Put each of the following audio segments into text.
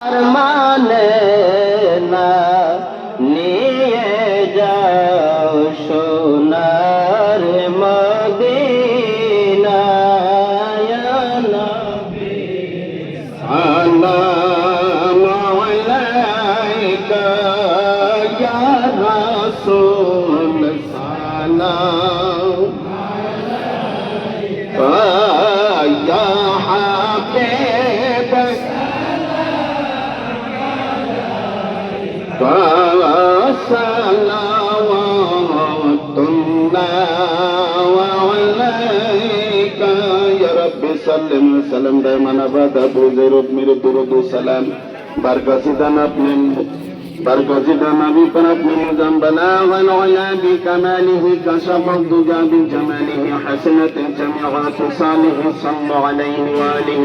আর মানে না নিয়ে যাও সোনার মদিনায় সালাম আলাইকা ইয়া রাসূল সালাম। يا فصلوات الله عليك يا رب سلم سلم دائما ابدا بوزيرت میرے درود و سلام برکاتی دن اپنے برکاتی دن ابھی پر اپنے نظام بلا والعلا بکماله کشف الدجا بجماله حسنت جميعات صالح صلى عليه وآله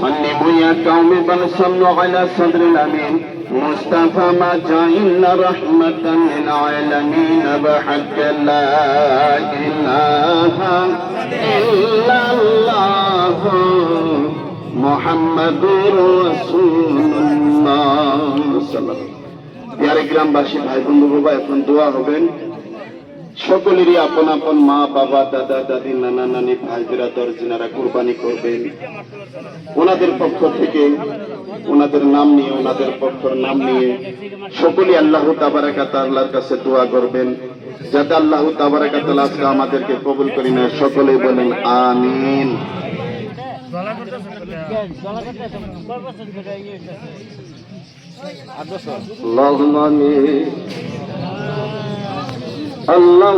صلوا يا قوم بل صلوا على صدر الأمين مصطفى ما جعلنا رحمة للعالمين بحق لا إله إلا الله محمد رسول الله صلى الله বিহারে গ্রামবাসী ভাই বন্ধু বাবা এখন দোয়া হবেন সকলেরই আপন আপন মা বাবা দাদা দাদি নানা নানি ভাই বিরাদর যিনারা কুরবানি করবেন ওনাদের পক্ষ থেকে ওনাদের নাম নিয়ে ওনাদের পক্ষর নাম নিয়ে সকলেই আল্লাহ তাবারাকাত আল্লাহর কাছে দোয়া করবেন। যাতে আল্লাহ তাবারাকাত আজকে আমাদেরকে কবুল করি না সকলেই বলেন আমিন। আল্লাহ আল্লাহ